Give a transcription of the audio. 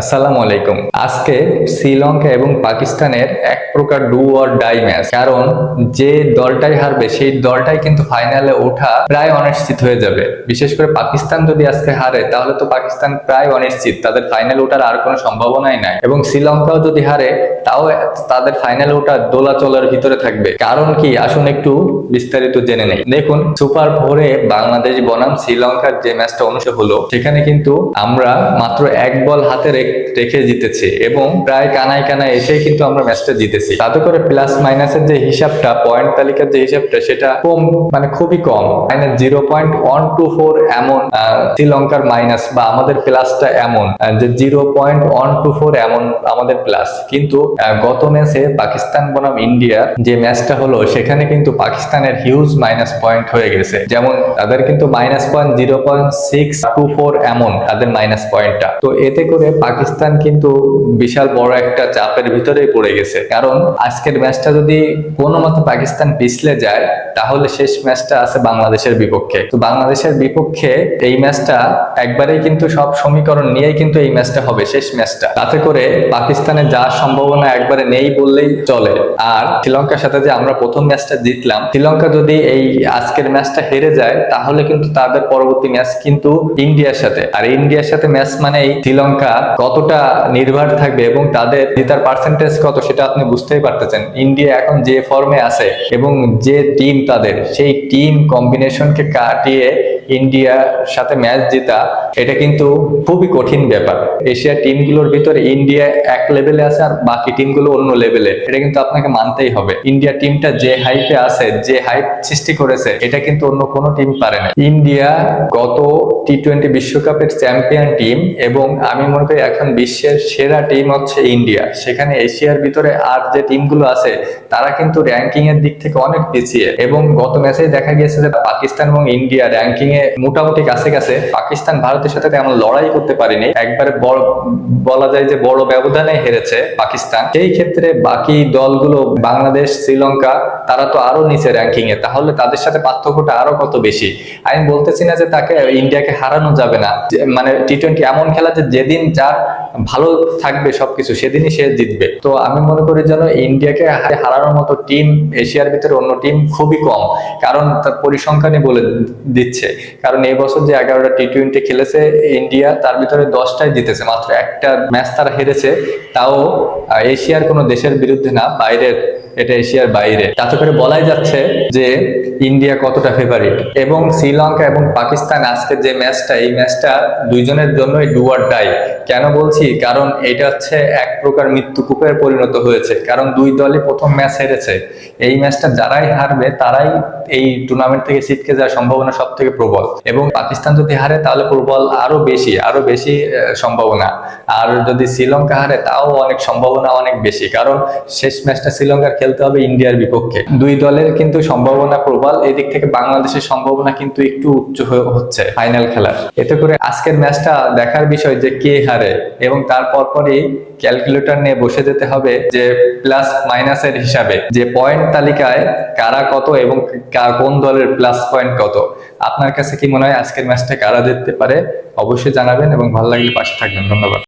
আসসালামু আলাইকুম। আজকে শ্রীলঙ্কা এবং পাকিস্তানের এক প্রকার ডু অর ডাই ম্যাচ। কারণ যে দলটাই হারবে, সেই দলটাই কিন্তু ফাইনালে ওঠা প্রায় অনিশ্চিত হয়ে যাবে। বিশেষ করে পাকিস্তান যদি আজকে হারে, তাহলে তো পাকিস্তান প্রায় অনিশ্চিত। তাদের ফাইনাল ওঠার আর কোনো সম্ভাবনাই নাই। এবং শ্রীলঙ্কাও যদি হারে, তাও তাদের ফাইনালে ওঠা দোলাচলের ভিতরে থাকবে। কারণ কি? আসুন একটু বিস্তারিত জেনে নেই। দেখুন, সুপার ফোরে বাংলাদেশ বনাম শ্রীলঙ্কার যে ম্যাচটা অনুষ্ঠিত হলো, সেখানে কিন্তু আমরা মাত্র এক বল হাতে রেখ- জিতেছি এবং প্রায় কানায় কানায় এসেই কিন্তু আমরা ম্যাচটা জিতেছি। তাতে করে প্লাস মাইনাসের যে হিসাবটা পয়েন্ট তালিকার যে হিসাবটা, সেটা কম মানে খুবই কম। Minus zero point one two four এমন শ্রীলঙ্কার মাইনাস বা আমাদের প্লাসটা এমন যে zero point one two four এমন আমাদের প্লাস কিন্তু গত ম্যাচে পাকিস্তান বনাম ইন্ডিয়া যে ম্যাচটা হলো, সেখানে কিন্তু পাকিস্তানের হিউজ মাইনাস পয়েন্ট হয়ে গেছে। যেমন, তাদের কিন্তু minus point zero point six two four এমন, তাদের মাইনাস পয়েন্টটা তো এতে করে পাকিস্তান কিন্তু বিশাল বড় একটা চাপের ভিতরেই পড়ে গেছে। কারণ আজকের ম্যাচটা যদি কোনো মতে পাকিস্তান পিছলে যায়, তাহলে শেষ ম্যাচটা আছে বাংলাদেশের বিপক্ষে। তো বাংলাদেশের বিপক্ষে এই ম্যাচটা একবারেই কিন্তু সব সমীকরণ নিয়েই কিন্তু এই ম্যাচটা হবে, শেষ ম্যাচটা। তাতে করে পাকিস্তানের যা সম্ভাবনা একবারে নেই বললেই চলে। আর শ্রীলঙ্কার সাথে যে আমরা প্রথম ম্যাচটা জিতলাম, শ্রীলঙ্কা যদি এই আজকের ম্যাচটা হেরে যায়, তাহলে কিন্তু তাদের পরবর্তী ম্যাচ কিন্তু ইন্ডিয়ার সাথে। আর ইন্ডিয়ার সাথে ম্যাচ মানেই শ্রীলঙ্কা কতটা নির্ভর থাকবে এবং তাদের জেতার পার্সেন্টেজ কত সেটা আপনি বুঝতেই পারতেছেন। ইন্ডিয়া এখন যে ফর্মে আছে এবং যে টিম তাদের, সেই টিম কম্বিনেশনকে কাটিয়ে ইন্ডিয়ার সাথে ম্যাচ জেতা এটা কিন্তু খুবই কঠিন ব্যাপার। এশিয়ার টিমগুলোর ভিতরে ইন্ডিয়া এক লেভেলে আছে আর বাকি টিমগুলো অন্য লেভেলে এটা কিন্তু আপনাকে মানতেই হবে। ইন্ডিয়া টিমটা যে হাইপে আছে, যে হাইপ সৃষ্টি করেছে, এটা কিন্তু অন্য কোনো টিম পারে না। ইন্ডিয়া গত টি টোয়েন্টি বিশ্বকাপের চ্যাম্পিয়ন টিম এবং আমি মনে করি এখন বিশ্বের সেরা টিম হচ্ছে ইন্ডিয়া। সেখানে এশিয়ার ভিতরে আর যে টিমগুলো আছে, তারা কিন্তু র্যাঙ্কিং এর দিক থেকে অনেক পিছিয়ে। এবং গত ম্যাচে দেখা গিয়েছে যে পাকিস্তান এবং ইন্ডিয়া র্যাঙ্কিং এ মোটামুটি কাছে কাছে পাকিস্তান ভারতের সাথে তেমন লড়াই করতে পারেনি। একবারে বলা যায় যে বড় ব্যবধানে হেরেছে পাকিস্তান। সেই ক্ষেত্রে বাকি দলগুলো, বাংলাদেশ, শ্রীলঙ্কা, তারা তো আরও নিচে র্যাঙ্কিং এ। তাহলে তাদের সাথে পার্থক্যটা আরও কত বেশি? আমি বলতেছি না যে তাকে, ইন্ডিয়াকে হারানো যাবে না। মানে টি টোয়েন্টি এমন খেলা যে যেদিন যার ভালো থাকবে সবকিছু, সেদিনই সে জিতবে। তো আমি মনে করি যেন ইন্ডিয়াকে হারানোর মতো টিম এশিয়ার ভিতরে অন্য টিম খুবই কম। কারণ তার পরিসংখ্যানই বলে দিচ্ছে। কারণ এই বছর যে এগারোটা টি টোয়েন্টি খেলেছে ইন্ডিয়া, তার ভিতরে দশটাই জিতেছে। মাত্র একটা ম্যাচ তারা হেরেছে, তাও এশিয়ার কোনো দেশের বিরুদ্ধে না, বাইরের এটা এশিয়ার বাইরে। তাতে করে বলাই যাচ্ছে যে ইন্ডিয়া কতটা ফেভারিট এবং শ্রীলঙ্কা এবং পাকিস্তান আজকের যে ম্যাচটা এই ম্যাচটা দুইজনের জন্যই ডুয়ার ডাই কেন বলছি? কারণ এটা হচ্ছে এক প্রকার মৃত্যুকূপের পরিণত হয়েছে। কারণ দুই দলই প্রথম ম্যাচ হেরেছে। এই ম্যাচটা যারাই হারবে, তারাই এই টুর্নামেন্ট থেকে ছিটকে যাওয়ার সম্ভাবনা সব থেকে প্রবল। এবং পাকিস্তান যদি হারে, তাহলে প্রবল আরও বেশি আরও বেশি সম্ভাবনা। আর যদি শ্রীলঙ্কা হারে, তাও অনেক সম্ভাবনা অনেক বেশি। কারণ শেষ ম্যাচটা শ্রীলঙ্কার খেলতে হবে ইন্ডিয়ার বিপক্ষে। দুই দলের কিন্তু সম্ভাবনা প্রবল, এদিক থেকে বাংলাদেশের সম্ভাবনা কিন্তু একটু উচ্চ হচ্ছে ফাইনাল খেলার। এতে করে আজকের ম্যাচটা দেখার বিষয় যে কে হারে এবং তারপর পরই ক্যালকুলেটর নিয়ে বসে যেতে হবে যে প্লাস মাইনাসের হিসাবে, যে পয়েন্ট তালিকায় কারা কত এবং কোন দলের প্লাস পয়েন্ট কত। আপনার কাছে কি মনে হয় আজকের ম্যাচটা কারা জিততে পারে? অবশ্যই জানাবেন এবং ভালো লাগলে পাশে থাকবেন। ধন্যবাদ।